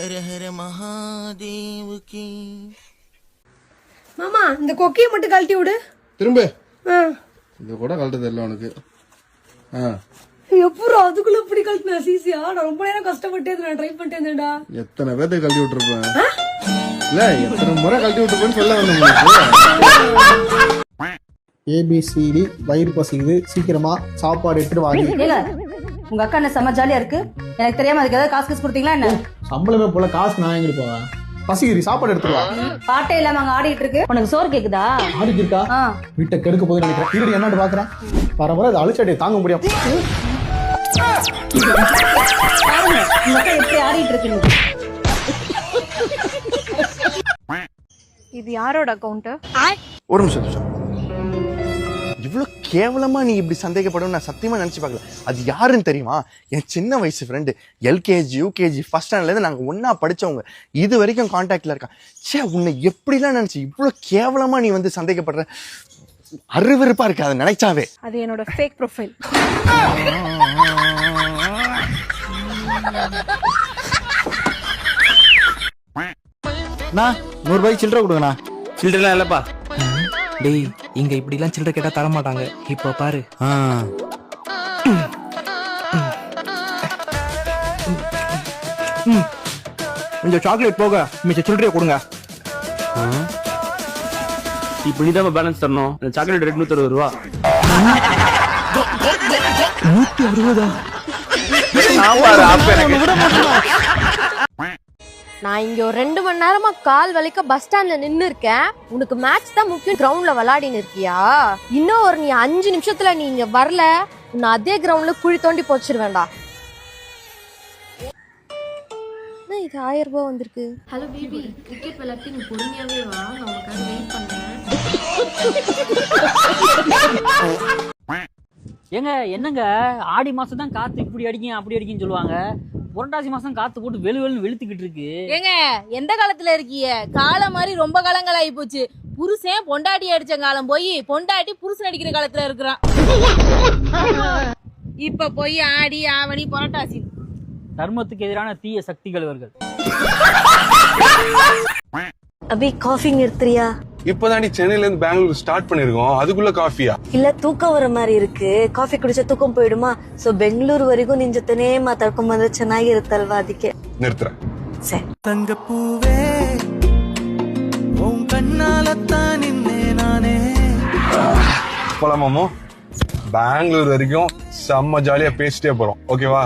ஹர ஹர மகாதேவுக்கு மாமா இந்த கொக்கியை மட்டும் கழட்டி விடு. திரும்ப. ஆ. இது கூட கழட்ட தெரியல உனக்கு. ஆ. எப்பறம் அதுக்குள்ள இப்படி கழட்டினா சீசியா? நான் ரொம்ப நேரம் கஷ்டப்பட்டே நான் ட்ரை பண்ணிட்டே இருந்தேன்டா. எத்தனை பேர்த்துக்கு கழட்டி விட்டுருப்பேன்? இல்ல எத்தனை முறை கழட்டி விட்டுருப்பேன்னு சொல்ல உங்களுக்கு. ஏபிசிடி வயிறு பசிக்குது. சீக்கிரமா சாப்பாடு எடுத்துட்டு வாங்க. உங்க அக்கா என்ன செம்ம ஜாலியா இருக்கு? எனக்கு தெரியாம அதுக்கு ஏதாவது காசு காசு கொடுத்தீங்களா என்ன? சம்பளமே போல காசு நான் எங்கிட்டு போவேன்? பசிக்குது சாப்பாடு எடுத்துட்டு வா. பாட்டே இல்லாம அங்க ஆடிட்டு இருக்கு. உனக்கு சோறு கேக்குதா? ஆடிக்கு இருக்கா? வீட்டை கெடுக்க போகுதுன்னு நினைக்கிறேன். இருடி என்னன்னு பாக்குறேன். வர வர அது அழிச்சாடியை தாங்க அக்கா எப்படி ஆடிட்டு இருக்குன்னு இது யாரோட அக்கௌண்ட் ஒரு நிமிஷம் ஒரு நிமிஷம். இவ்வளோ கேவலமா நீ இப்படி சந்தேகப்படும் நான் சத்தியமா நினைச்சு பார்க்கல. அது யாருன்னு தெரியுமா? என் சின்ன வயசு ஃப்ரெண்டு எல்கேஜி யூகேஜி ஃபர்ஸ்ட் ஸ்டாண்டர்ட்லேருந்து நாங்கள் ஒன்றா படிச்சவங்க. இது வரைக்கும் காண்டாக்டில் இருக்கான். ச்சே உன்னை எப்படிலாம் நினச்சி இவ்வளோ கேவலமா நீ வந்து சந்தேகப்படுற? அருவருப்பா இருக்கு அதை நினைச்சாவே. அது என்னோட ஃபேக் ப்ரொஃபைல் அண்ணா நூறு ரூபாய்க்கு சில்லறை கொடுங்கண்ணா. சில்லறலாம் இல்லப்பா. டேய் இங்க இப்படிலாம் சில்லற கேட்டா தர மாட்டாங்க. இப்போ பாரு. இந்த சாக்லேட் போக மிச்ச சில்லறையை கொடுங்க. இப்போ நீ தான் பேலன்ஸ் தரணும் இந்த சாக்லேட் ரேட் நூத்தி அறுபது? ரூபா நான் இங்க ஒரு ரெண்டு மணி நேரமா கால் வலிக்க பஸ் ஸ்டாண்ட்ல நின்னு இருக்கேன் உனக்கு மேட்ச் தான் முக்கியம் கிரவுண்ட்ல விளையாடின்னு இருக்கியா? இன்னும் ஒரு நீ அஞ்சு நிமிஷத்துல நீ இங்க வரல உன்னை அதே கிரவுண்ட்ல குழி தோண்டி போச்சிருவேன்டா என்ன இது ஆயிரம் ரூபாய் வந்திருக்கு? ஹலோ பேபி கிரிக்கெட் விளையாட்டு நீ பொறுமையாவே வா. நான் உனக்காக வெயிட் பண்றேன். ஏங்க என்னங்க? ஆடி மாசம் தான் காத்து இப்படி அடிக்கும் அப்படி அடிக்கும்னு சொல்லுவாங்க. புரட்டாசி மாசம் காத்து போட்டு வெளு வெளுன்னு வெளுத்துக்கிட்டு இருக்கு. ஏங்க எந்த காலத்துல இருக்கீங்க காலம் மாதிரி ரொம்ப காலங்கள் ஆகி போச்சு. புருஷன் பொண்டாட்டி அடிச்ச காலம் போய் பொண்டாட்டி புருஷன் அடிக்கிற காலத்துல இருக்கிறான். இப்ப போய் ஆடி ஆவணி புரட்டாசி. தர்மத்துக்கு எதிரான தீய சக்திகள் இவர்கள். அபி காஃபி நிறுத்துறியா? இப்பதான் சென்னையில இருந்து பெங்களூர் ஸ்டார்ட் பண்ணிருக்கோம். அதுக்குள்ள காஃபியா இல்ல தூக்கம் வர மாதிரி இருக்கு. காஃபி ಕಾಫಿ ಕುಡಿಸ ತೂಕಂ ಪೋಯಿಡುಮಾ ಸೊ ಬೆಂಗಳೂರುವರೆಗೂ ನಿನ್ ಜೊತೆನೇ ಮಾತಾಡ್ಕೊಂಡ್ ಬಂದ್ರೆ ಚೆನ್ನಾಗಿರುತ್ತಲ್ವಾ ಅದಕ್ಕೆ நிறுத்துறேன். ಸರಿ தங்கப்பூவே உன் கண்ணாலத்தான் நின்னே நானே. போலாமாமோ? பெங்களூர் வரைக்கும் செம்ம ஜாலியா பேசிட்டே போறோம். ஓகேவா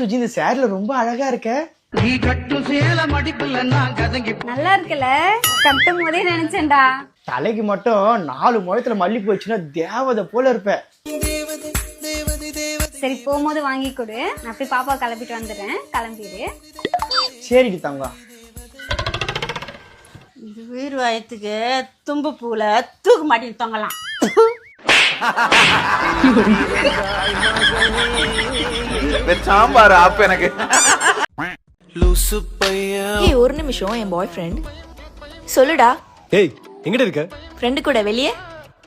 சுஜி இந்த சேரில ரொம்ப அழகா இருக்க. நல்லா இருக்குல்ல? கட்டும் போதே நினைச்சேன்டா. தலைக்கு மட்டும் நாலு முழத்துல மல்லிப்பூ வச்சுன்னா தேவதை போல இருப்ப. சரி போகும்போது வாங்கி கொடு. நான் அப்படியே பாப்பா கிளப்பிட்டு வந்துடுறேன். கிளம்பிடு. சரிடி தங்கம். உயிர் வயத்துக்கு தும்பு பூல தூக்கு மாட்டி தொங்கலாம். சாம்பார் ஆப் எனக்கு. லூசு பையன். ஏய் ஒரு நிமிஷம் என் பாய் ஃப்ரெண்ட் சொல்லுடா. ஏய் எங்கிட்ட இருக்க? ஃப்ரெண்டு கூட வெளியே?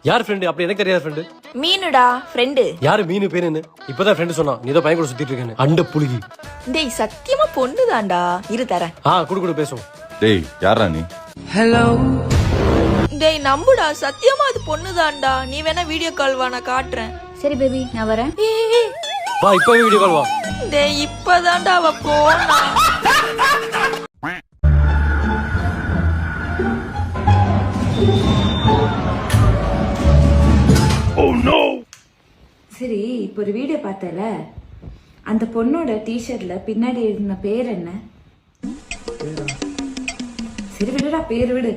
யார் ஃப்ரெண்டு அப்படி எனக்கு தெரியாத ஃப்ரெண்டு மீனுடா ஃப்ரெண்டு யாரு மீனு பேரு என்ன இப்பதான் ஃப்ரெண்டு சொன்னா நீ ஏதோ பையன் கூட சுத்திட்டு இருக்கேன்னு. அண்ட புழுகி டேய் சத்தியமா பொண்ணுதான்டா. இரு தரேன். ஆ குடு குடு பேசுவோம். டேய் யாரா நீ? டேய் நம்புடா. சத்தியமா அது பொண்ணுதான்டா. நீ வேணா வீடியோ கால் வா நான் காட்டுறேன். சரி பேபி நான் வரேன். வா இப்பவே வீடியோ கால் வா. டேய் இப்பதான்டா அவ போனா. சரி இப்போ ஒரு வீடியோ பார்த்தல. அந்த பொண்ணோட டிஷர்ட்ல பின்னாடி எழுதின பேர் என்ன? சரி விடுடா பேர் விடு.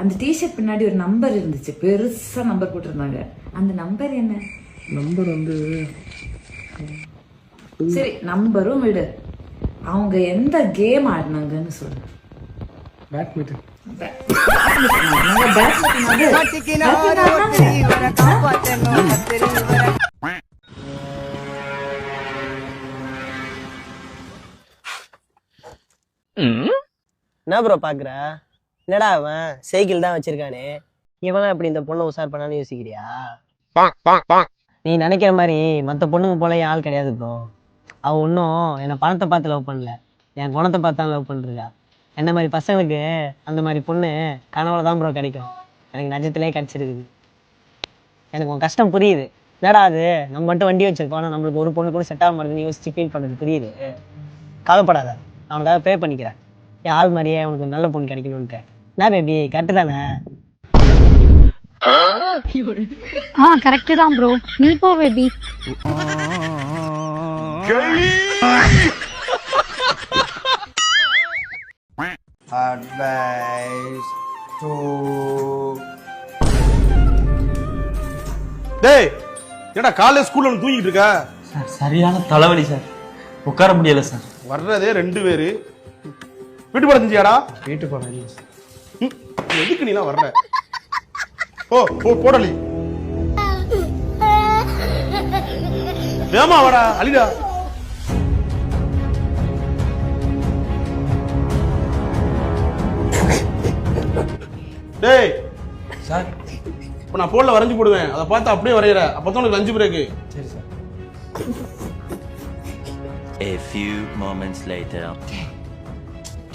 அந்த டிஷர்ட் பின்னாடி ஒரு நம்பர் இருந்துச்சு. பெருசா நம்பர் போட்டிருந்தாங்க. அந்த நம்பர் என்ன? நம்பர் வந்து சரி நம்பரும் விடு. அவங்க எந்த கேம் ஆடினாங்கன்னு சொல்லு. பேட்மிண்டன் என்ன ப்ரோ பாக்குற? என்னடா அவன்? சைக்கிள் தான் வச்சிருக்கானே. இவன் அப்படி இந்த பொண்ணை உசார் பண்ணான்னு யோசிக்கிறியா? நீ நினைக்கிற மாதிரி மற்ற பொண்ணுங்க போல ஆள் கிடையாது ப்ரோ அவ ஒன்றும் என்னை பணத்தை பார்த்து லவ் பண்ணல. என் குணத்தை பார்த்து தான் லவ் பண்ணிருக்கா என்ன மாதிரி பசங்களுக்கு அந்த மாதிரி பொண்ணு கனவுல தான் ப்ரோ கிடைக்கும். எனக்கு நஜத்திலே கிடைச்சிருக்குது. எனக்கு உன் கஷ்டம் புரியுது. என்னடா அது? நம்ம மட்டும் வண்டி வச்சிருக்கோம். ஆனா நம்மளுக்கு ஒரு பொண்ணு கூட செட் ஆக மாட்டேங்குதுன்னு யோசிச்சு ஃபீல் பண்ணுறது புரியுது. கவலைப்படாத. நான் உனக்காக ப்ரே பண்ணிக்கிறேன். என் ஆள் மாதிரியே உனக்கு நல்ல பொண்ணு கிடைக்கணுன்ட்டு என்ன பேபி கரெக்டு தானே? ஆ கரெக்டு தான் ப்ரோ நீ போ பேபி அட்வைஸ் டு டேய் ஏடா காலையில ஸ்கூல்ல தூங்கிட்டு இருக்க? சார் சரியான தலைவலி சார். உட்கார முடியல சார். வர்றதே ரெண்டு பேரு. வீட்டு படம் செஞ்சியாடா வீட்டு போனேன் ம், எதுக்கு நீலாம் வர்ற? ஓ ஓ போடலி வேமா வாடா அலிடா டேய் சார். இப்போ நான் போன்ல வரைஞ்சு போடுவேன். அதை பார்த்து அப்படியே வரைகிற அப்பதான் உனக்கு லஞ்சு பிரேக்கு சரி sir. A few moments later.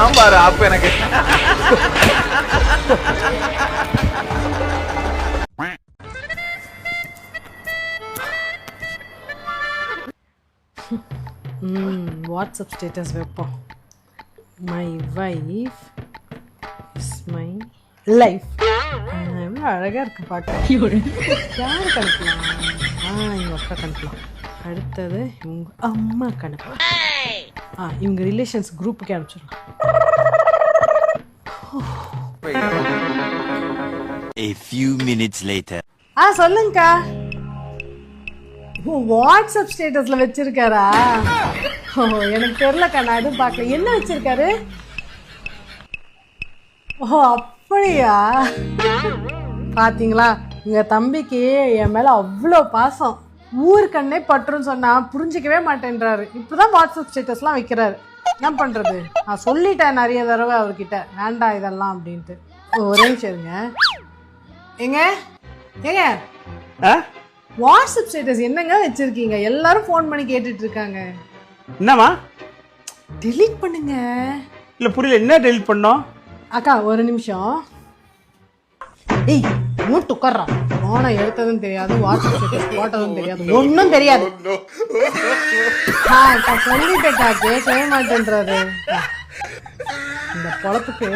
Sambar அப்ப எனக்கு. வாட்ஸ்அப் ஸ்டேட்டஸ் வைப்போம். My wife is my life எவ்வளோ அழகாக இருக்கு பார்க்க யாருக்கு அனுப்பலாம் ஆ இவங்க அக்கா அனுப்பலாம் அடுத்தது இவங்க அம்மாக்கு அனுப்பலாம் ஆ இவங்க ரிலேஷன்ஸ் குரூப்புக்கே அனுப்பிச்சிடலாம். Minutes later. ஆ சொல்லுங்கக்கா. வாட்ஸ்அப் ஸ்டேட்டஸ்ல வச்சிருக்காரா? ஓ எனக்கு தெரியலக்கா நான் எதுவும் பார்க்கல. என்ன வச்சிருக்காரு? ஓ அப்படியா? பாத்தீங்களா? எங்க தம்பிக்கு என் மேல அவ்வளோ பாசம். ஊருக்கண்ணே பற்றுன்னு சொன்னா புரிஞ்சிக்கவே மாட்டேன்றாரு. இப்பதான் வாட்ஸ்அப் ஸ்டேட்டஸ்லாம் வைக்கிறாரு. என்ன பண்றது? நான் சொல்லிட்டேன் நிறைய தடவை அவர்கிட்ட. வேண்டாம் இதெல்லாம் அப்படின்ட்டு. ஒரே நிமிஷம் ஏங்க? ஏங்க? வாட்ஸ்அப் ஸ்டேட்டஸ் என்னங்க வச்சிருக்கீங்க? எல்லாரும் ஃபோன் பண்ணி கேட்டுட்டு இருக்காங்க என்னமா delete பண்ணுங்க. இல்ல புரியல. என்ன டெலிட் பண்ணோம்? அக்கா ஒரு நிமிஷம். ஏய் மூட்டு உட்கார்றான் போனை எடுத்ததும் தெரியாது வாட்ஸ்அப் ஸ்டேட்டஸ் போட்டதும் தெரியாது. ஒன்றும் தெரியாது. ஆ சொல்லிட்டேக்கா கேட்கவே மாட்டேன்றாரு. இந்த பொழப்புக்கு